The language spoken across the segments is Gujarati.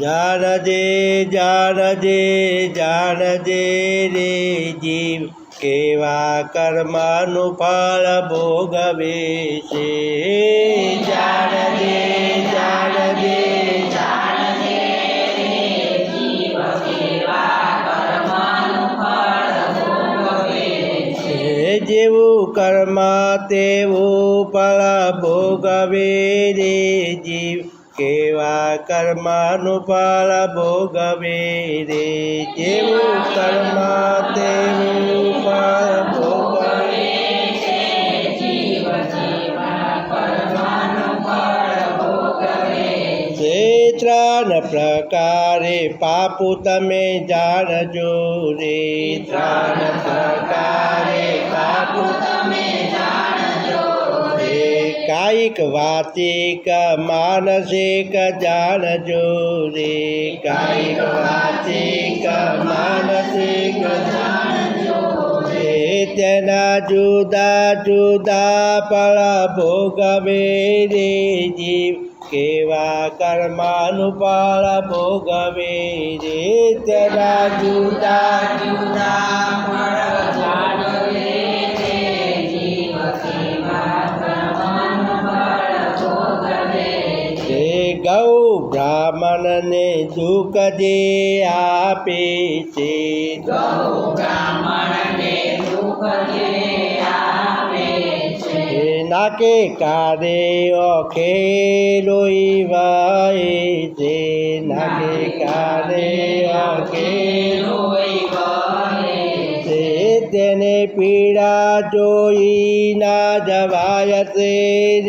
જાણજે જાણજે જાણજે રે જીવ કેવા કર્મનું ફળ ભોગવે છે? જાણજે જાણજે જેવું કર્મ તેવું ફળ ભોગવે રે જીવ કેવા કર્માનું ફળ ભોગવે રે જેવું કર્મ તેવું ફળ ભોગવે ત્રણ પ્રકારે પાપુ તમે જાણજો રે, ત્રણ પ્રકારે પાપુ રે કાયિક વાચિક માનસિક જાણજો રે. કાયિક વાચિક માનસિક રે. તેના જુદા જુદા ફળ ભોગવે રે. જીવ કેવા કર્માનું ફળ ભોગવે રે. તેના જુદા જુદા ફળ બ્રાહ્મણને દુઃખ જે આપે છે. નાકે કારે ઓખે લોહી વાય છે. નાકે કારે ઓખે તેને પીડા જોઈ ના જવાય તે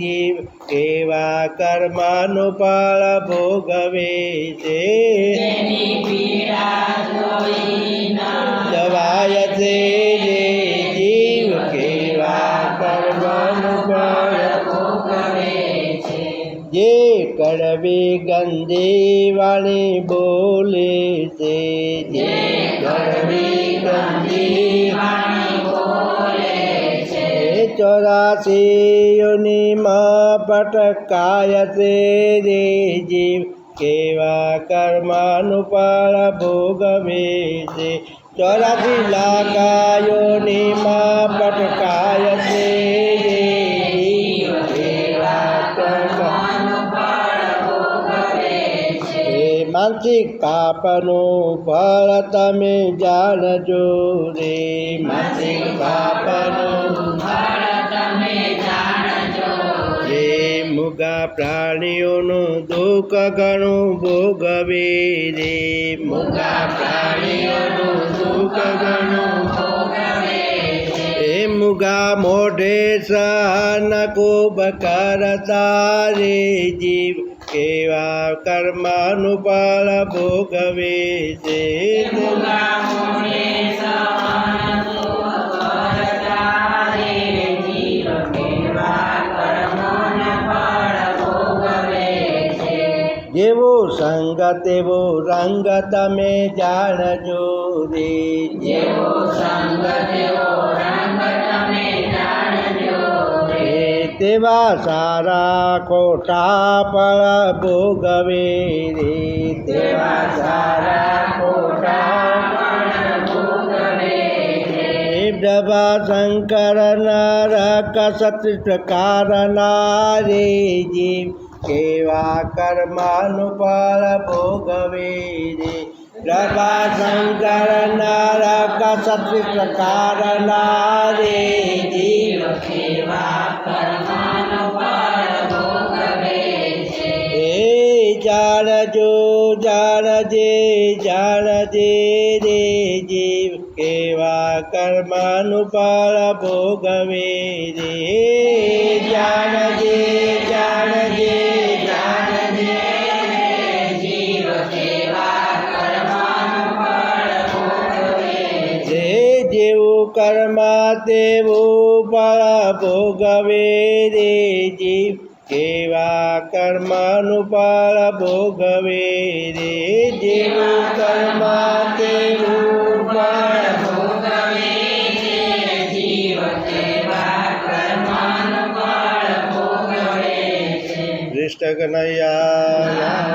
જીવ કેવા કર્મનું ફળ ભોગવે છે. જવાય છે જે જીવ કેવા કર્મનું ફળ જે કડવી ગંદી વાણી બોલે છે. જે કડવી ગંદી એ ચોરાસીઓની માં પટકાય છે રે જીવ કેવા કર્મનું ફળ ભોગવે છે ચોરાસી લાખાયોની માં પટકાય છે માનસિક પાપનું ફળ તમે જાણજો રે. માનસિક પાપનું રે. મુગા પ્રાણીઓનું દુઃખ ઘણું ભોગવે રે. મુગા પ્રાણીઓનું દુઃખ ઘણું મુગા મોઢે સહન ખૂબ કરતા રે. જીવ કેવા કર્મનું ભોગવે છે. જેવો સંગ તેવો રંગ તમે જાણજો રે જેવો એ તેવા સારા ખોટા ફળ ભોગવે રે તેવા સારા ડબા શંકર નરક સત પ્રકારના રે જીવ કેવા કર્મનું પર ભોગવે રે ડબા શંકર નરક સત પ્રકારના રે જીવ એ જાણજો જાણજે જાણજે રે જીવ કેવા કર્માનું ફળ ભોગવે રે. જાણજે જાણજે જાણજે જેવું કર્મા તેવું ભોગવે રે જીવ કેવા કર્માનું ફળ ભોગવે રે જેવું કર્મા તેવું ફળ કૃષ્ણ કનૈયા